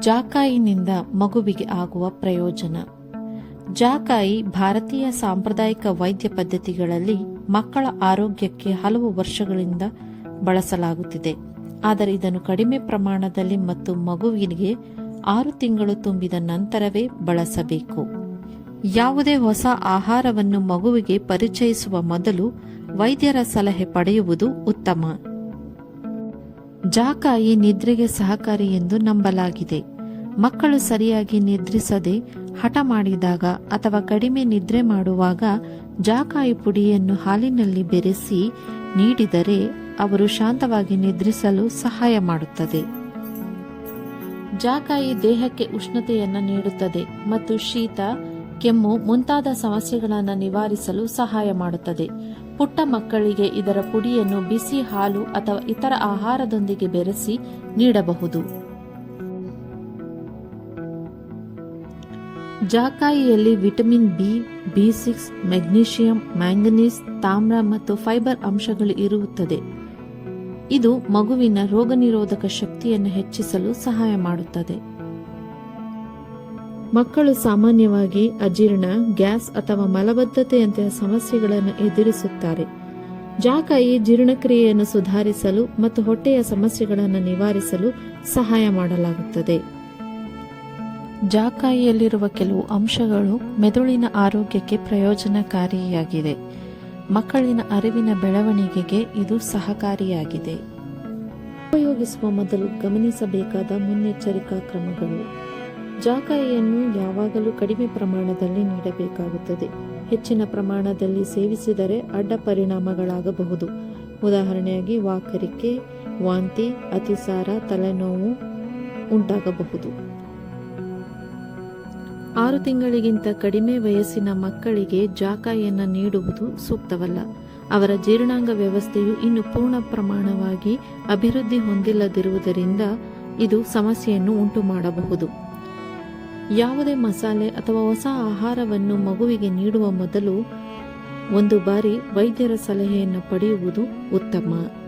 ಜಾಕಾಯಿನಿಂದ ಮಗುವಿಗೆ ಆಗುವ ಪ್ರಯೋಜನ. ಜಾಕಾಯಿ ಭಾರತೀಯ ಸಾಂಪ್ರದಾಯಿಕ ವೈದ್ಯ ಪದ್ಧತಿಗಳಲ್ಲಿ ಮಕ್ಕಳ ಆರೋಗ್ಯಕ್ಕೆ ಹಲವು ವರ್ಷಗಳಿಂದ ಬಳಸಲಾಗುತ್ತಿದೆ. ಆದರೆ ಇದನ್ನು ಕಡಿಮೆ ಪ್ರಮಾಣದಲ್ಲಿ ಮತ್ತು ಮಗುವಿಗೆ ಆರು ತಿಂಗಳು ತುಂಬಿದ ನಂತರವೇ ಬಳಸಬೇಕು. ಯಾವುದೇ ಹೊಸ ಆಹಾರವನ್ನು ಮಗುವಿಗೆ ಪರಿಚಯಿಸುವ ಮೊದಲು ವೈದ್ಯರ ಸಲಹೆ ಪಡೆಯುವುದು ಉತ್ತಮ. ಜಾಕಾಯಿ ನಿದ್ರೆಗೆ ಸಹಕಾರಿ ಎಂದು ನಂಬಲಾಗಿದೆ. ಮಕ್ಕಳು ಸರಿಯಾಗಿ ನಿದ್ರಿಸದೆ ಹಠ ಮಾಡಿದಾಗ ಅಥವಾ ಕಡಿಮೆ ನಿದ್ರೆ ಮಾಡುವಾಗ ಜಾಕಾಯಿ ಪುಡಿಯನ್ನು ಹಾಲಿನಲ್ಲಿ ಬೆರೆಸಿ ನೀಡಿದರೆ ಅವರು ಶಾಂತವಾಗಿ ನಿದ್ರಿಸಲು ಸಹಾಯ ಮಾಡುತ್ತದೆ. ಜಾಕಾಯಿ ದೇಹಕ್ಕೆ ಉಷ್ಣತೆಯನ್ನು ನೀಡುತ್ತದೆ ಮತ್ತು ಶೀತ, ಕೆಮ್ಮು ಮುಂತಾದ ಸಮಸ್ಯೆಗಳನ್ನು ನಿವಾರಿಸಲು ಸಹಾಯ ಮಾಡುತ್ತದೆ. ಪುಟ್ಟ ಮಕ್ಕಳಿಗೆ ಇದರ ಪುಡಿಯನ್ನು ಬಿಸಿ ಹಾಲು ಅಥವಾ ಇತರ ಆಹಾರದೊಂದಿಗೆ ಬೆರೆಸಿ ನೀಡಬಹುದು. ಜಾಕಾಯಿಯಲ್ಲಿ vitamin B B six magnesium, manganese, ತಾಮ್ರ ಮತ್ತು ಫೈಬರ್ ಅಂಶಗಳು ಇರುತ್ತದೆ. ಇದು ಮಗುವಿನ ರೋಗನಿರೋಧಕ ಶಕ್ತಿಯನ್ನು ಹೆಚ್ಚಿಸಲು ಸಹಾಯ ಮಾಡುತ್ತದೆ. ಮಕ್ಕಳು ಸಾಮಾನ್ಯವಾಗಿ ಅಜೀರ್ಣ, ಗ್ಯಾಸ್ ಅಥವಾ ಮಲಬದ್ಧತೆಯಂತಹ ಸಮಸ್ಯೆಗಳನ್ನು ಎದುರಿಸುತ್ತಾರೆ. ಜಾಕಾಯಿ ಜೀರ್ಣಕ್ರಿಯೆಯನ್ನು ಸುಧಾರಿಸಲು ಮತ್ತು ಹೊಟ್ಟೆಯ ಸಮಸ್ಯೆಗಳನ್ನು ನಿವಾರಿಸಲು ಸಹಾಯ ಮಾಡಲಾಗುತ್ತದೆ. ಜಾಕಾಯಿಯಲ್ಲಿರುವ ಕೆಲವು ಅಂಶಗಳು ಮೆದುಳಿನ ಆರೋಗ್ಯಕ್ಕೆ ಪ್ರಯೋಜನಕಾರಿಯಾಗಿದೆ. ಮಕ್ಕಳಿನ ಅರಿವಿನ ಬೆಳವಣಿಗೆಗೆ ಇದು ಸಹಕಾರಿಯಾಗಿದೆ. ಉಪಯೋಗಿಸುವ ಮೊದಲು ಗಮನಿಸಬೇಕಾದ ಮುನ್ನೆಚ್ಚರಿಕಾ ಕ್ರಮಗಳು. ಜಾಕಾಯಿಯನ್ನು ಯಾವಾಗಲೂ ಕಡಿಮೆ ಪ್ರಮಾಣದಲ್ಲಿ ನೀಡಬೇಕಾಗುತ್ತದೆ. ಹೆಚ್ಚಿನ ಪ್ರಮಾಣದಲ್ಲಿ ಸೇವಿಸಿದರೆ ಅಡ್ಡ ಪರಿಣಾಮಗಳಾಗಬಹುದು. ಉದಾಹರಣೆಯಾಗಿ ವಾಕರಿಕೆ, ವಾಂತಿ, ಅತಿಸಾರ, ತಲೆನೋವು ಉಂಟಾಗಬಹುದು. ಆರು ತಿಂಗಳಿಗಿಂತ ಕಡಿಮೆ ವಯಸ್ಸಿನ ಮಕ್ಕಳಿಗೆ ಜಾಕಾಯಿಯನ್ನು ನೀಡುವುದು ಸೂಕ್ತವಲ್ಲ. ಅವರ ಜೀರ್ಣಾಂಗ ವ್ಯವಸ್ಥೆಯು ಇನ್ನು ಪೂರ್ಣ ಪ್ರಮಾಣವಾಗಿ ಅಭಿವೃದ್ಧಿ ಹೊಂದಿಲ್ಲದಿರುವುದರಿಂದ ಇದು ಸಮಸ್ಯೆಯನ್ನು ಉಂಟು ಮಾಡಬಹುದು ಯಾವುದೇ ಮಸಾಲೆ ಅಥವಾ ಹೊಸ ಆಹಾರವನ್ನು ಮಗುವಿಗೆ ನೀಡುವ ಮೊದಲು ಒಂದು ಬಾರಿ ವೈದ್ಯರ ಸಲಹೆಯನ್ನು ಪಡೆಯುವುದು ಉತ್ತಮ.